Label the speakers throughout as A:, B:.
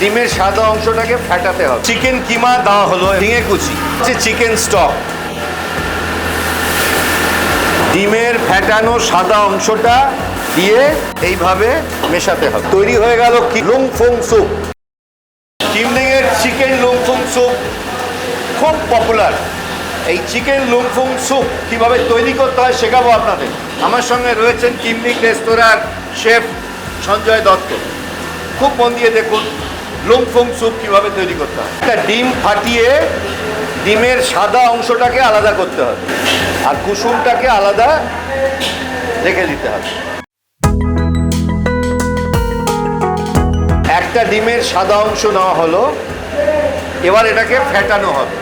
A: ডিমের সাদা অংশটাকে ফ্যাটাতে হবে। চিকেন কিমা দেওয়া হলো ঝিঙে কুচি। হচ্ছে চিকেন স্টক। ডিমের ফ্যাটানো সাদা অংশটা দিয়ে এইভাবে মেশাতে হবে। তৈরি হয়ে গেল কি লুংফুং স্যুপ। কিমডিংয়ের চিকেন লুংফুং স্যুপ খুব পপুলার। এই চিকেন লুংফুং স্যুপ কীভাবে তৈরি করতে হয় শেখাবো আপনাদের। আমার সঙ্গে রয়েছেন কিমডিং রেস্তোরাঁর শেফ সঞ্জয় দত্ত। খুব মন দিয়ে দেখুন। লুংফুং স্যুপ কীভাবে তৈরি করতে হয়? একটা ডিম ফাটিয়ে ডিমের সাদা অংশটাকে আলাদা করতে হবে। আর কুসুমটাকে আলাদা রেখে দিতে হবে। একটা ডিমের সাদা অংশ নেওয়া হলো, এবার এটাকে ফেটানো হবে।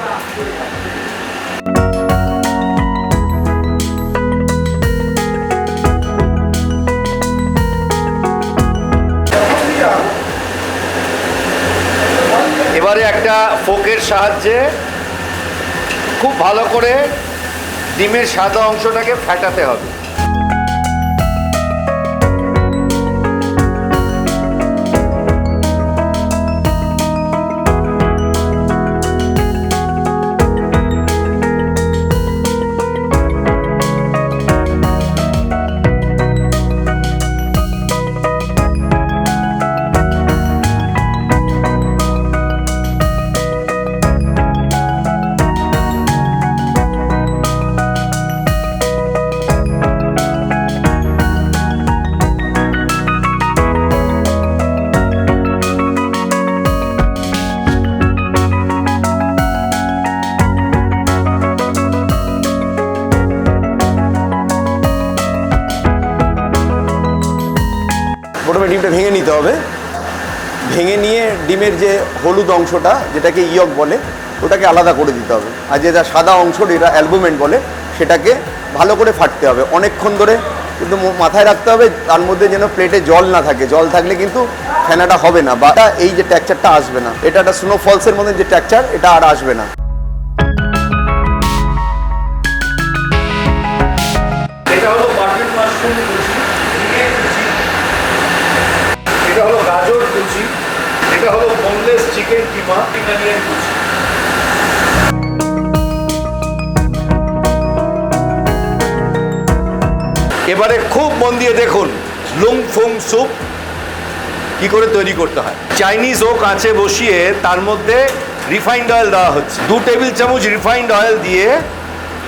A: একটা ফোকের সাহায্যে খুব ভালো করে ডিমের সাদা অংশটাকে ফেটাতে হবে।
B: ডিমটা ভেঙে নিতে হবে। ভেঙে নিয়ে ডিমের যে হলুদ অংশটা, যেটাকে ইয়ক বলে, ওটাকে আলাদা করে দিতে হবে। আর যেটা সাদা অংশ যেটা অ্যালবুমেন্ট বলে, সেটাকে ভালো করে ফাটতে হবে। অনেকক্ষণ ধরে কিন্তু মাথায় রাখতে হবে, তার মধ্যে যেন প্লেটে জল না থাকে। জল থাকলে কিন্তু ফেনাটা হবে না, বা এই যে ট্যাকচারটা আসবে না। এটা একটা স্নো ফলসের মধ্যে যে ট্যাকচার এটা আর আসবে না।
A: হলো বোনলেস চিকেন কিমা ইটালিয়ান এবারে খুব মন দিয়ে দেখুন লুং ফুং স্যুপ কি করে তৈরি করতে হয়। চাইনিজ ও কাঁচে বসিয়ে তার মধ্যে রিফাইন্ড অয়েল দেওয়া হচ্ছে। দু টেবিল চামচ রিফাইন্ড অয়েল দিয়ে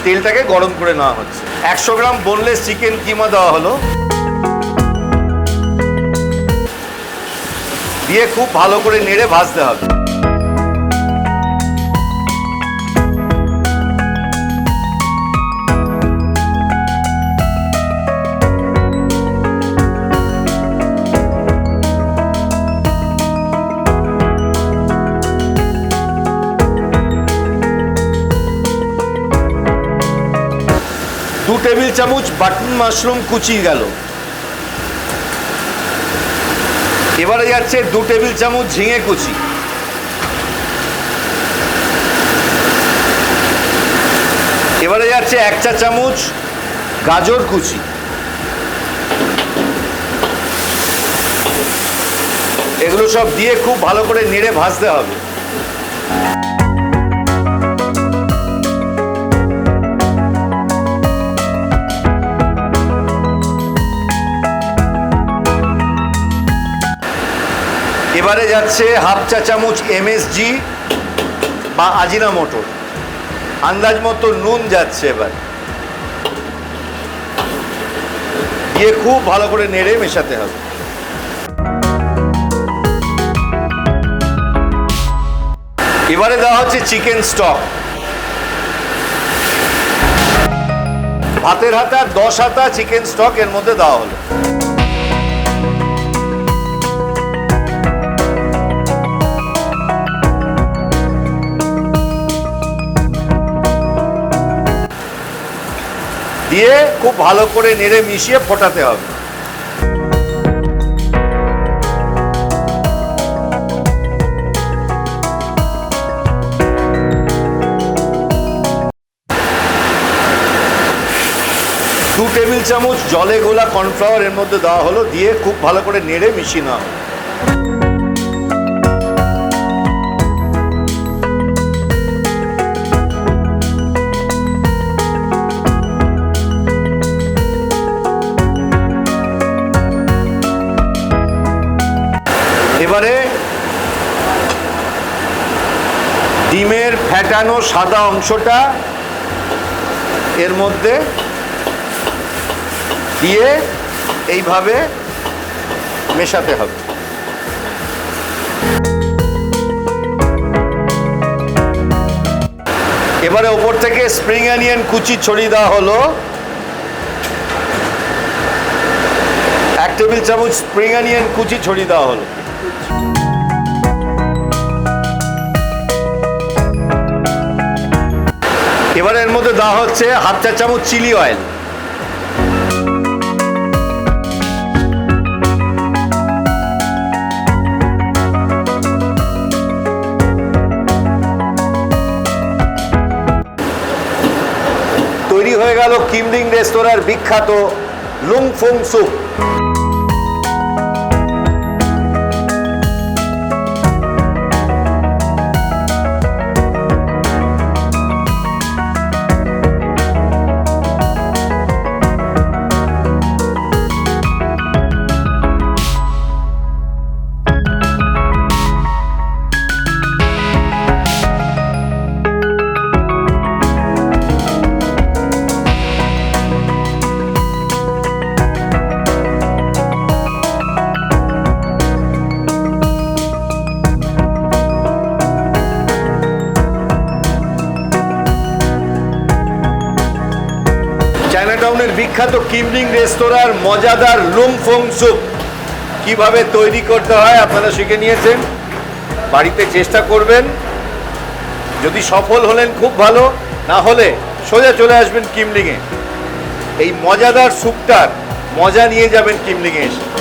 A: তেলটাকে গরম করে নেওয়া হচ্ছে। একশো গ্রাম বোনলেস চিকেন কিমা দেওয়া হলো। দিয়ে খুব ভালো করে নেড়ে ভাজতে হবে। দু টেবিল চামচ বাটন মাশরুম কুচিয়ে গেল। এবারে যাচ্ছে দু টেবিল চামচ ঝিঙে কুচি। এবারে যাচ্ছে এক চা চামচ গাজর কুচি। এগুলো সব দিয়ে খুব ভালো করে নেড়ে ভাজতে হবে। এবারে যাচ্ছে হাফ চা চামচ এমএসজি বা আজিনা মোটর। আন্দাজ মতো নুন যাচ্ছে এবার। দিয়ে খুব ভালো করে নেড়ে মেশাতে হবে। এবারে দেওয়া হচ্ছে চিকেন স্টক। ভাতের হাতা, দশ হাতা চিকেন স্টক এর মধ্যে দেওয়া হলো। দিয়ে খুব ভালো করে নেড়ে মিশিয়ে ফোটাতে হবে। দু টেবিল চামচ জলে গোলা কর্নফ্লাওয়ার এর মধ্যে দেওয়া হলো, দিয়ে খুব ভালো করে নেড়ে মিশিয়ে নেওয়া হলো। এবারে ডিমের ফ্যাটানো সাদা অংশটা এর মধ্যে দিয়ে এইভাবে মেশাতে হবে। এবারে ওপর থেকে স্প্রিং অনিয়ন কুচি ছড়িয়ে দেওয়া হলো। এক টেবিল চামচ স্প্রিং অনিয়ন কুচি ছড়িয়ে দেওয়া হলো। এবারে এর মধ্যে দেওয়া হচ্ছে হাফ চা চামচ চিলি অয়েল। তৈরি হয়ে গেল কিমলিং রেস্তোরাঁর বিখ্যাত লুংফুং স্যুপ। চায়নাটাউনের বিখ্যাত কিমলিং রেস্তোরাঁর মজাদার লুমফং স্যুপ। কীভাবে তৈরি করতে হয় আপনারা শিখে নিয়েছেন। বাড়িতে চেষ্টা করবেন। যদি সফল হলেন, খুব ভালো। না হলে সোজা চলে আসবেন কিমলিংয়ে। এই মজাদার স্যুপটার মজা নিয়ে যাবেন কিমলিংয়ে এসে।